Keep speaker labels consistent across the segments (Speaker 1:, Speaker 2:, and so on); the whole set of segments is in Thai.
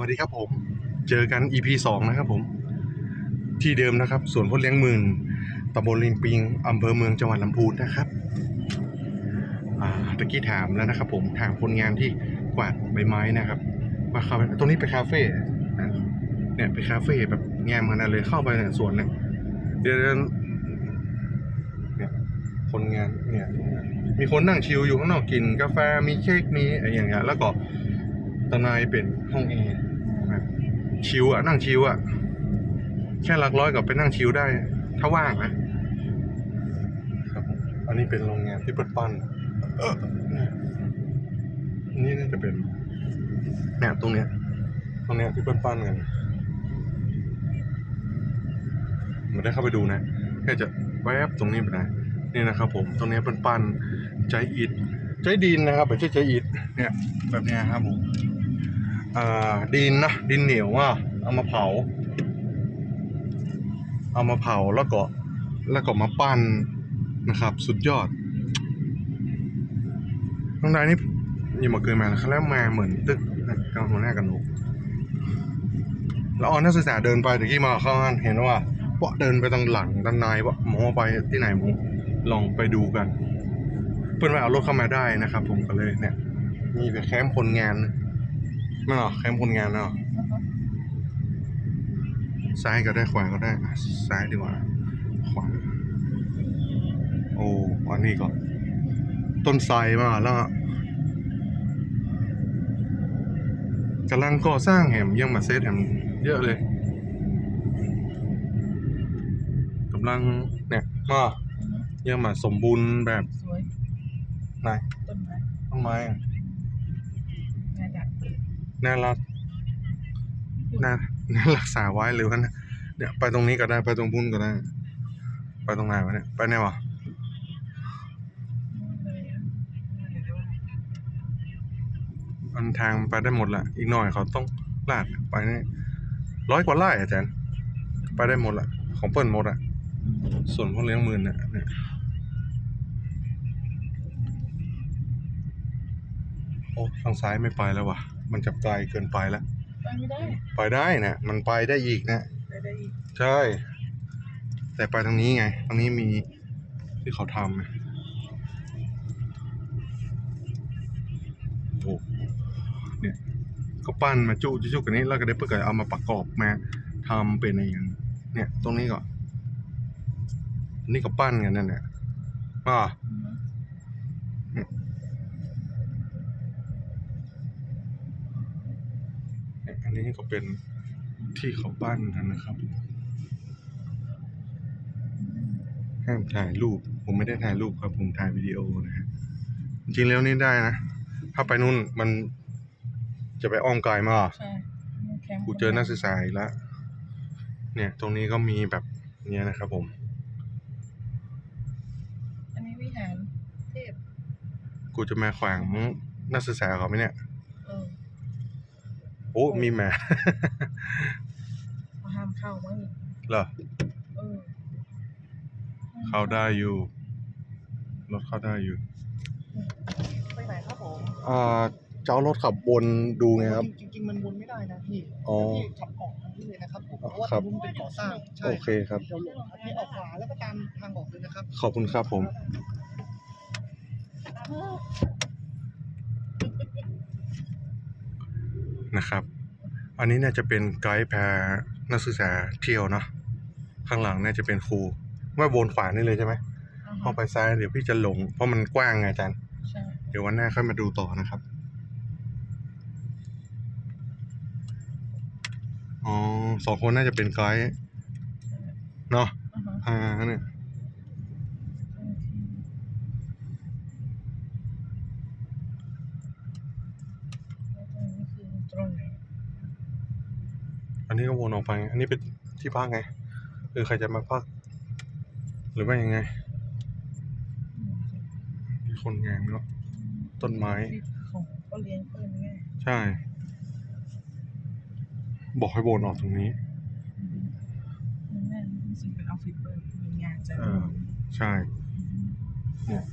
Speaker 1: สวัสดีครับผม เจอกัน EP สองนะครับผม ที่เดิมนะครับสวนพ่อเลี้ยงหมื่นตำบลลิงปิงอำเภอเมืองจังหวัดลำพูนนะครับตะกี้ถามแล้วนะครับผมถามคนงานที่กวาดใบไม้นะครับว่าเขาตรงนี้เป็นคาเฟ่เนี่ยเป็นคาเฟ่แบบงามขนาดเลยเข้าไปในสวนเนี่ยเดี๋ยวเนี่ยคนงานเนี่ยมีคนนั่งชิลอยู่ข้างนอกกินกาแฟมีเค้กมีอะไรอย่างเงี้ยแล้วก็ตางในเป็นห้องแอร์ ชิลอะนั่งชิลอะแค่หลักร้อยกับไปนั่งชิลได้ ถ้าว่างนะครับผมอันนี้เป็นโรงงานที่เปิดปั้นเออเนี่ยนี่น่าจะเป็นเนี่ยตรงเนี้ย ตรงเนี้ยที่เปิดปั้นกันไม่ได้เข้าไปดูนะแค่จะแวบตรงนี้ไปนะนี่นะครับผมตรงนี้เป็นปั้นใจอิดใจดินนะครับไม่ใช่ใจอิดเนี่ย แบบเนี้ยครับผมอ่า ดินนะดินเหนียวอะเอามาเผา เอามาเผาแล้วก็แล้วก็มาปั้นนะครับ สุดยอดข้งในนี่ยังมาเกินมาแล้วแล้วมาเหมือนตึกนะกลางหัวหน้ากันนกแล้วออนนักศึกษาเดินไปตะกี้มาเข้าห้านเห็นว่าเปาะเดินไปทางหลังด้านในเปาะหมอไปที่ไหนหมอลองไปดูกัน เพื่อนว่าเอารถเข้ามาได้นะครับ ผมก็เลยเนี่ย มีแต่แคมป์คนงาน ไม่หรอแคมป์คนงานเนาะซ้ายก็ได้ขวาก็ได้อะซ้ายดีกว่า ขวา โอ้อันนี้ก็ ต้นไทรมาแล้วอะกำลังก่อสร้างแหมยังมาเซตแหมเยอะเลยกำลังเนี่ยมายังมาสมบูรณ์แบบ
Speaker 2: สวย
Speaker 1: ไหน
Speaker 2: ต้นไม้
Speaker 1: ต้นไม้อะ
Speaker 2: งาดัก
Speaker 1: น่ารักน่าน่ารักษาไว้หรือว่านะเนี่ยไปตรงนี้ก็ได้ไปตรงพุ่นก็ได้ ไปตรงไหนวะเนี่ยไปไหนวะมันทางไปได้หมดละอีกหน่อยเขาต้องลาดไปนี่ร้อยกว่าไร่อาจารย์ ไปได้หมดละของเปิ้ลหมดอะส่วนพวกเลี้ยงมื่นเนี่ยเนี่ยโอ้ทางซ้ายไม่ไปแล้ววะมันจะไกลเกินไปแล้ว
Speaker 2: ไปไม่ได้
Speaker 1: ไปได้นะมันไปได้อีกนะ
Speaker 2: ไปได้อีก
Speaker 1: ใช่ แต่ไปทางนี้ไงทางนี้มีที่เขาทำไงโอ้เนี่ยก็ปั้นมาจุจุจุกันนี้แล้วก็ได้เพื่อเอามาประกอบมาทำเป็นอะไรอย่างเนี่ย ตรงนี้ก็อันนี่ก็ปั้นกันนั่นแหละอ่าเนี่ย อันนี้ก็เป็นที่เขาปั้นกันนะครับ ห้ามถ่ายรูป ผมไม่ได้ถ่ายรูปครับ ผมถ่ายวิดีโอนะฮะ จริงๆแล้วนี่ได้นะ ถ้าไปนู่นมันจะไปอ้อมไกลมาก
Speaker 2: ใช่แคมป์
Speaker 1: กูเจอนักศึกษาอีกแล้ว เนี่ย ตรงนี้ก็มีแบบเนี้ยนะครับผม
Speaker 2: อันนี้วิหารเทพ
Speaker 1: กูจะมาขวางนักศึกษาเขาไหมเนี่ย
Speaker 2: เออ
Speaker 1: โอ้มีแหมา
Speaker 2: เขาห้ามเข้ามั้งนี่
Speaker 1: เหรอ
Speaker 2: เออ
Speaker 1: เข้าได้อยู่รถเข้าได้อยู่
Speaker 2: ไปไหนครับผม
Speaker 1: อ่าเจ้ารถขับวนดูไงครับ
Speaker 3: จริงๆมันวนไม่ได้นะพี่
Speaker 1: อ๋อ
Speaker 3: พี่ขับออกทางนี้เลยนะครับผมเพราะว่า
Speaker 1: ครั
Speaker 3: ทา
Speaker 1: บ
Speaker 3: งนู้นมันเป็นก่อสร้างใช่
Speaker 1: โอเคครับ
Speaker 3: เดี๋ยวหลงครับพี่ออกขวาแล้วก็ตามทางออกเลยนะครับ
Speaker 1: ขอบคุณครับผม นะครับ อันนี้น่าจะเป็นไกด์แพรนักศึกษาเที่ยวเนาะข้างหลังน่าจะเป็นครูว่าวนขวานี่เลยใช่ไหม
Speaker 2: อ่า
Speaker 1: พอ
Speaker 2: ฮะ
Speaker 1: ไปซ้ายเดี๋ยวพี่จะหลงเพราะมันกว้างไงอาจารย์
Speaker 2: ใช่
Speaker 1: เดี๋ยววันหน้าค่อยมาดูต่อนะครับอ๋อสองคนน่าจะเป็นไกด์เนาะ
Speaker 2: อ่าฮะ
Speaker 1: อ่าเนี่ย
Speaker 2: แล้วตรงนี้คือตรงไหน
Speaker 1: อันนี้ก็วนออกไป อันนี้เป็นที่พักไงคือใครจะมาพัก หรือว่ายังไง
Speaker 2: อืม
Speaker 1: มีคนงานเนาะต้นไม้
Speaker 2: ที่ของก็เลี้ยงเพิ่นไง
Speaker 1: ใช่ บอกให้วนออกตรงนี้
Speaker 2: อืมนั่นรู้สึกเป็นออฟฟิศเพิ่นมีงานจะ
Speaker 1: เออใช่ เนี่ย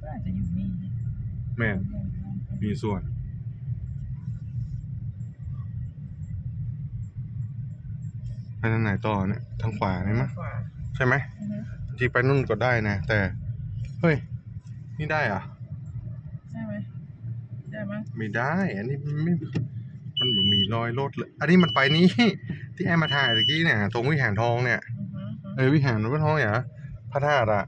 Speaker 2: ก็อาจจะอยู่นี่
Speaker 1: แม่นมีส่วน ไป ทางไหนต่อเนี่ยทางขวานี่มั้ย
Speaker 2: ขวา
Speaker 1: ใช่ไหม
Speaker 2: อือฮึ
Speaker 1: จริงๆไปนู่นก็ได้นะ แต่ เฮ้ย นี่ได้เหรอะ
Speaker 2: ใช่ไหมได้มั้ง
Speaker 1: ไม่ได้ อันนี้มันไม่มันแบบมีรอยรถเลยอันนี้มันไปนี้ที่แอมมาถ่ายตะกี้เนี่ย ตรงวิหารทองเนี่ย
Speaker 2: อือฮึ
Speaker 1: เออวิหารพระทองเนี่ยพระธาตุอะ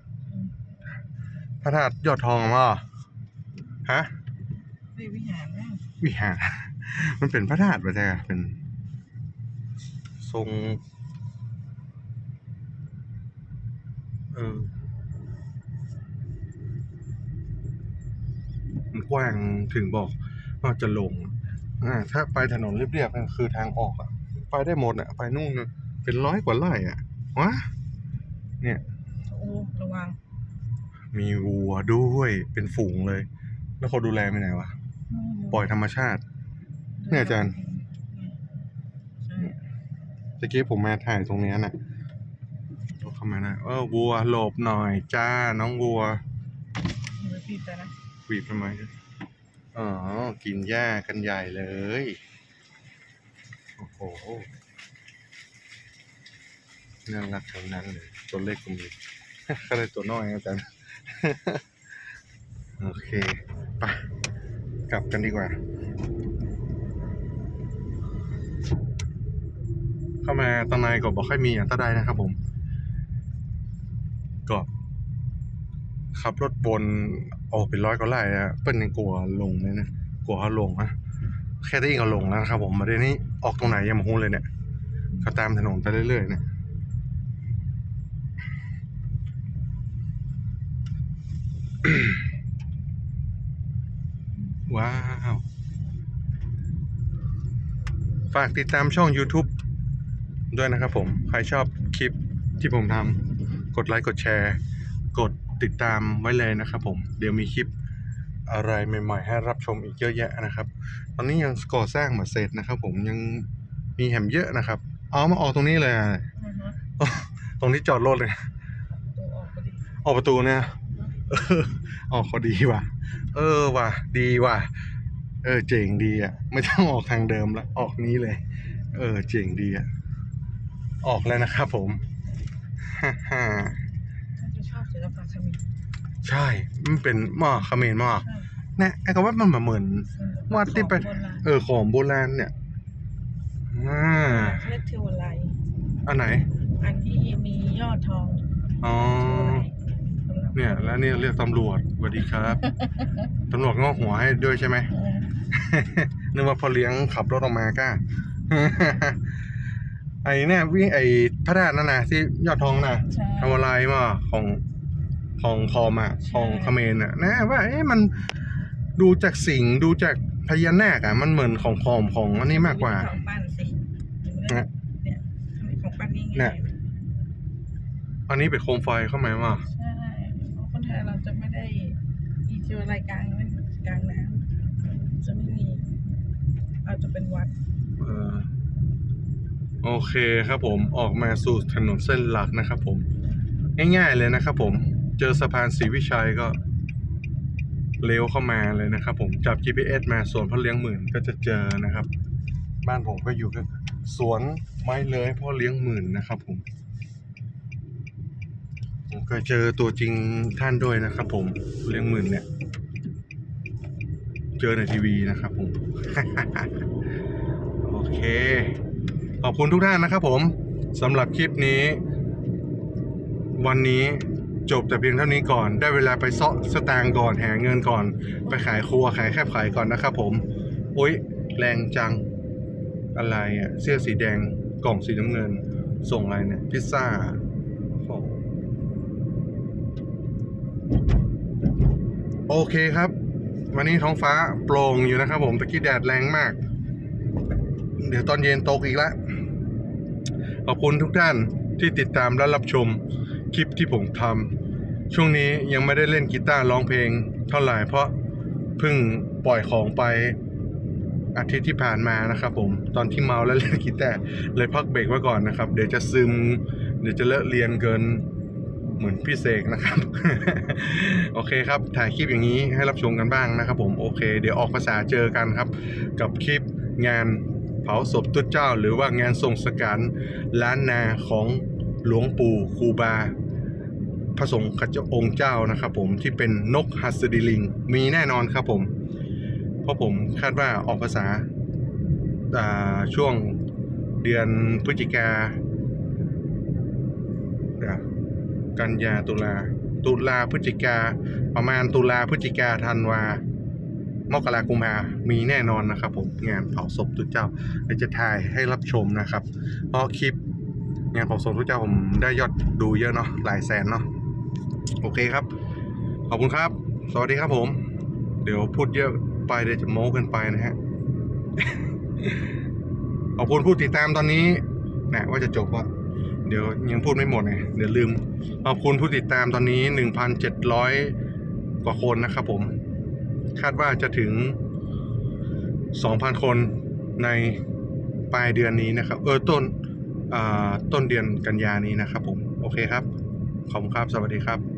Speaker 1: พระธาตุยอดทองมั้งฮะ
Speaker 2: นี่วิหารแม่ง
Speaker 1: วิหาร มันเป็นพระธาตุปะจ๊ะเป็น ทรงเออมันกว้างถึงบอกว่าจะลง อ่า ถ้าไปถนนเรียบๆนั่นคือทางออกอะไปได้หมดอะไปนู่นน่ะเป็นร้อยกว่าไร่อะวะเนี่ย
Speaker 2: โอ้ระวัง
Speaker 1: มีวัวด้วยเป็นฝูงเลย แล้วเขาดูแลไปไหนวะ ปล่อยธรรมชาติ เนี่ยอาจารย์
Speaker 2: ใช่
Speaker 1: ตะกี้ผมมาถ่ายตรงเนี้ยน่ะรถเข้ามานะเออวัวหลบหน่อยจ้าน้องวัว
Speaker 2: อย่าไปปิดแต่นะ
Speaker 1: หวีบทำไมอ๋อ กินหญ้ากันใหญ่เลย โอ้โหน่ารักทั้งนั้นเลยตัวเล็กก็มีก็เลยตัวน้อยอาจารย์โอเค ไป กลับกันดีกว่า เข้ามาตางในก็บอกค่อยมีอย่างตาใดนะครับผมก็ขับรถบนโอ้เป็นร้อยก็ไล่นะเปิ้ลยังกลัวลงเลยนะกลัวเขาลงนะแค่ได้ยินเขาลงแล้วนะครับผมมาเดี๋ยวนี้ออกตรงไหนยังม่รู้เลยเนี่ยเขาตามถนนไปเรื่อยๆเนี่ยว้าว ฝากติดตามช่อง YouTube ด้วยนะครับผม ใครชอบคลิปที่ผมทำกดไลค์กดแชร์ กดติดตามไว้เลยนะครับผม เดี๋ยวมีคลิปอะไรใหม่ๆ ให้รับชมอีกเยอะแยะนะครับ ตอนนี้ยังก่อสร้างไมาเสร็จนะครับผมยังมีแหมเยอะนะครับ เอามาออกตรงนี้เลยอะ
Speaker 2: อือฮึ
Speaker 1: ตรงที่จอดรถเลย
Speaker 2: ตัวออกพอดี
Speaker 1: ออกประตูเนี่ยเออออกพอดีว่ะ เออว่ะ ดีว่ะ เออเจ๋งดีอะ ไม่ต้องออกทางเดิมละ ออกนี้เลย เออเจ๋งดีอะ ออกแล้วนะครับผมฮ่าฮ่า
Speaker 2: ถ้าจะชอบศิลปะเขมร
Speaker 1: ใช่ มันเป็นหม้อเขมรหม้อ
Speaker 2: ใช่
Speaker 1: เนี่ยไอ้คำว่ามันเหมือนวาดที่ไป
Speaker 2: ของโบราณ
Speaker 1: เออของโบราณเนี่ยอ่า
Speaker 2: เขาเรียกเทวไลย
Speaker 1: อันไหน
Speaker 2: อันที่มียอดทอง
Speaker 1: อ๋อ
Speaker 2: เทวไลย
Speaker 1: เนี่ย แล้วเนี่ยเรียกตำรวจสวัสดีครับ ตำรวจงอกหัวให้ด้วยใช่ไหม
Speaker 2: เออ
Speaker 1: นึกว่าพอเลี้ยงขับรถออกมาก้า ไอ้เนี่ยวิ่งไอ้พระธาตุนั่นนะที่ยอดทองน่ะ
Speaker 2: ใช่
Speaker 1: ทำอะไรมาของของคอมอะของเขมรอะนะว่าเอ๊ะมันดูจากสิ่งดูจากพญานาคอะ มันเหมือนของคอมของอันนี้มากกว่า
Speaker 2: ของปั้นสิ
Speaker 1: เนี่ย
Speaker 2: เนี่ยของปั้นนี่ไง
Speaker 1: เนี่ย อันนี้เป็นโคมไฟเข้ามาว่า
Speaker 2: ใช่เพราะคนไทยเราจะไม่ได้อีเทวไลยกลางไม่กลางน้ำจะไม่มีอาจจะเป็นวัด
Speaker 1: เออ โอเคครับผมออกมาสู่ถนนเส้นหลักนะครับผม ง่ายๆเลยนะครับผมเจอสะพานศรีวิชัยก็เลี้ยวเข้ามาเลยนะครับผมจับ GPS มาสวนพ่อเลี้ยงหมื่นก็จะเจอนะครับ บ้านผมก็อยู่ก็สวนไม้เลยพ่อเลี้ยงหมื่นนะครับผมผมเคยเจอตัวจริงท่านด้วยนะครับผมเลี้ยงหมื่นเนี่ย เจอในทีวีนะครับผม โอเค อบคุณทุกท่านนะครับผมสำหรับคลิปนี้ วันนี้จบแต่เพียงเท่านี้ก่อน ได้เวลาไปเซาะสตางก่อนแหาเงินก่อน ไปขายครัวขายแคบขายก่อนนะครับผมอุ้ยแรงจังอะไรอะเสื้อสีแดงกล่องสีน้ำเงิน ส่งอะไรเนี่ย พิซซ่าโอ้โอเคครับ วันนี้ท้องฟ้าโปร่งอยู่นะครับผมตะกี้แดดแรงมาก เดี๋ยวตอนเย็นตกอีกแล้ว ขอบคุณทุกท่านที่ติดตามและรับชมคลิปที่ผมทำช่วงนี้ยังไม่ได้เล่นกีตาร์ร้องเพลง เท่าไหร่เพราะเพิ่งปล่อยของไปอาทิตย์ที่ผ่านมานะครับผมตอนที่เมาแล้วเล่นกีตาร์เลยพักเบรกไว้ก่อนนะครับ เดี๋ยวจะซึม เดี๋ยวจะเลอะเรียนเกินเหมือนพี่เสกนะครับ โอเคครับ ถ่ายคลิปอย่างนี้ให้รับชมกันบ้างนะครับผมโอเค เดี๋ยวออกภาษาเจอกันครับ กับคลิปงาน เผาศพตุ๊ดเจ้า หรือว่างานทรงสการล้านนาของหลวงปู่ครูบาพระสงฆ์ขจองค์เจ้านะครับผมที่เป็นนกหัสดิลิง มีแน่นอนครับผม เพราะผมคาดว่าออกภาษาช่วงเดือนพฤศจิกาเดี๋ยวกันยาตุลาตุลาพฤศจิกาประมาณตุลาพฤศจิกาธันวา มกรากุมามีแน่นอนนะครับผมงานเผาศพทุกเจ้าเดี๋ยวจะถ่ายให้รับชมนะครับ เพราะคลิปงานเผาศพทุกเจ้าผมได้ยอดดูเยอะเนาะหลายแสนเนาะโอเคครับ ขอบคุณครับ สวัสดีครับผม เดี๋ยวพูดเยอะไปเดี๋ยวจะโม้เกินไปนะฮะขอบคุณผู้ติดตามตอนนี้นะว่าจะจบว่าเดี๋ยวยังพูดไม่หมดไงเดี๋ยวลืมขอบคุณผู้ติดตามตอนนี้ 1,700 กว่าคนนะครับผม คาดว่าจะถึง 2,000 คนในปลายเดือนนี้นะครับ เออต้นอ่าต้นเดือนกันยานี้นะครับผม โอเคครับ ขอบคุณครับ สวัสดีครับ